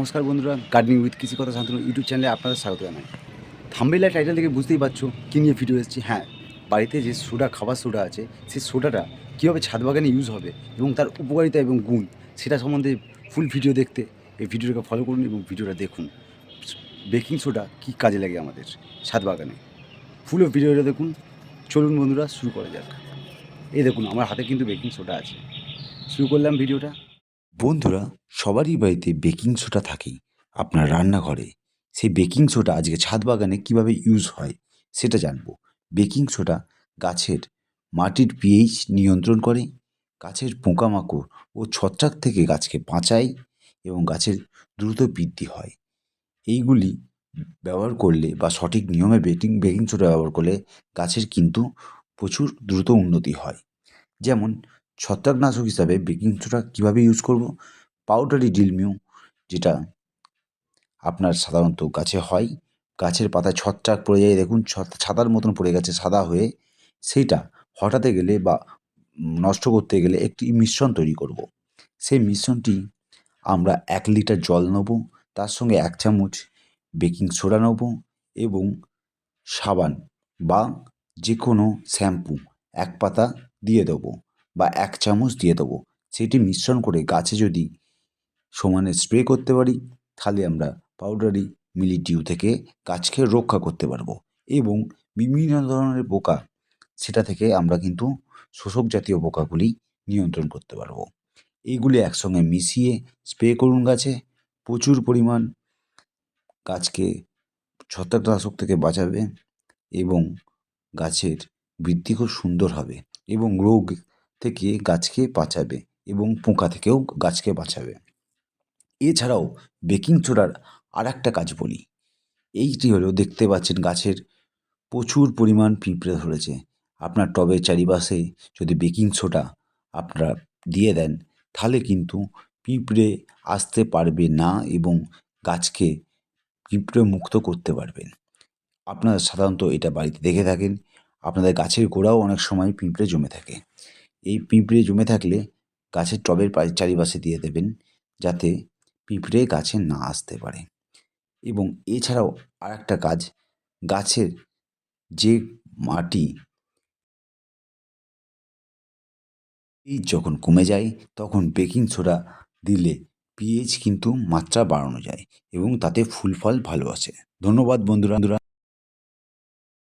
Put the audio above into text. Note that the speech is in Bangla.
নমস্কার বন্ধুরা গার্ডেনিং উইথ কৃষি কথা শান্তনু ইউটিউব চ্যানেলে আপনাদের স্বাগত জানাই। থাম্বেলা টাইটেল থেকে বুঝতেই পারছ কী নিয়ে ভিডিও এসেছি। হ্যাঁ বাড়িতে যে সোডা, খাবার সোডা আছে, সেই সোডাটা কীভাবে ছাদ বাগানে ইউজ হবে এবং তার উপকারিতা এবং গুণ, সেটা সম্বন্ধে ফুল ভিডিও দেখতে। এই ভিডিওটাকে ফলো করুন এবং ভিডিওটা দেখুন। বেকিং সোডা কী কাজে লাগে আমাদের ছাদ বাগানে? ফুল ভিডিওটা দেখুন। চলুন বন্ধুরা, শুরু করা যাক। এই দেখুন, আমার হাতে কিন্তু বেকিং সোডা আছে। শুরু করলাম ভিডিওটা বন্ধুরা, সবারই বাড়িতে বেকিং সোডা থাকেই আপনার রান্নাঘরে। সেই বেকিং সোডা আজকে ছাদ বাগানে কীভাবে ইউজ হয় সেটা জানব। বেকিং সোডা গাছের মাটির পিএইচ নিয়ন্ত্রণ করে, গাছের পোকামাকড় ও ছত্রাক থেকে গাছকে বাঁচায় এবং গাছের দ্রুত বৃদ্ধি হয়। এইগুলি ব্যবহার করলে বা সঠিক নিয়মে বেকিং বেকিং সোডা ব্যবহার করলে গাছের কিন্তু প্রচুর দ্রুত উন্নতি হয়। যেমন ছত্রাকনাশক হিসাবে বেকিং সোডা কীভাবে ইউজ করব? পাউডারি ডিলমিউ যেটা আপনার সাধারণত গাছে হয়। গাছের পাতায় ছত্রাক পড়ে যায়, দেখুন ছত- ছাতার মতন পড়ে গেছে, সাদা হয়ে। সেইটা হটাতে গেলে বা নষ্ট করতে গেলে একটি মিশ্রণ তৈরি করব। সেই মিশ্রণটি আমরা এক লিটার জল নেব, তার সঙ্গে এক চামচ বেকিং সোডা নেব এবং সাবান বা যে কোনো শ্যাম্পু এক পাতা দিয়ে দেবো। বা এক চামচ দিয়ে দেবো। সেটি মিশ্রণ করে গাছে যদি সমানে স্প্রে করতে পারি, তাহলে আমরা পাউডারি মিলিডিউ থেকে গাছকে রক্ষা করতে পারব এবং বিভিন্ন ধরনের পোকা, সেটা থেকে আমরা কিন্তু শোষক জাতীয় পোকাগুলি নিয়ন্ত্রণ করতে পারব। এইগুলি একসঙ্গে মিশিয়ে স্প্রে করুন গাছে। প্রচুর পরিমাণ গাছকে ছত্রাকনাশক থেকে বাঁচাবে এবং গাছের বৃদ্ধি খুব সুন্দর হবে এবং রোগ থেকে গাছকে বাঁচাবে এবং পোকা থেকেও গাছকে বাঁচাবে। এছাড়াও বেকিং সোডার আর একটা কাজ বলি। এইটি হলো দেখতে পাচ্ছেন গাছের প্রচুর পরিমাণ পিঁপড়ে ধরেছে। আপনার টবের চারিপাশে যদি বেকিং সোডা আপনারা দিয়ে দেন, তাহলে কিন্তু পিঁপড়ে আসতে পারবে না এবং গাছকে পিঁপড়ে মুক্ত করতে পারবেন। আপনারা সাধারণত এটা বাড়িতে দেখে থাকেন। আপনাদের গাছের গোড়াও অনেক সময় পিঁপড়ে জমে থাকে। এই পিঁপড়ে জমে থাকলে গাছের টবের চারিপাশে দিয়ে দেবেন যাতে পিঁপড়ে গাছে না আসতে পারে। এবং এছাড়াও আর একটা কাজ, গাছের যে মাটি যখন কমে যায়, তখন বেকিং সোডা দিলে পিএইচ কিন্তু মাত্রা বাড়ানো যায় এবং তাতে ফুল ফল ভালো আসে। ধন্যবাদ বন্ধুরা।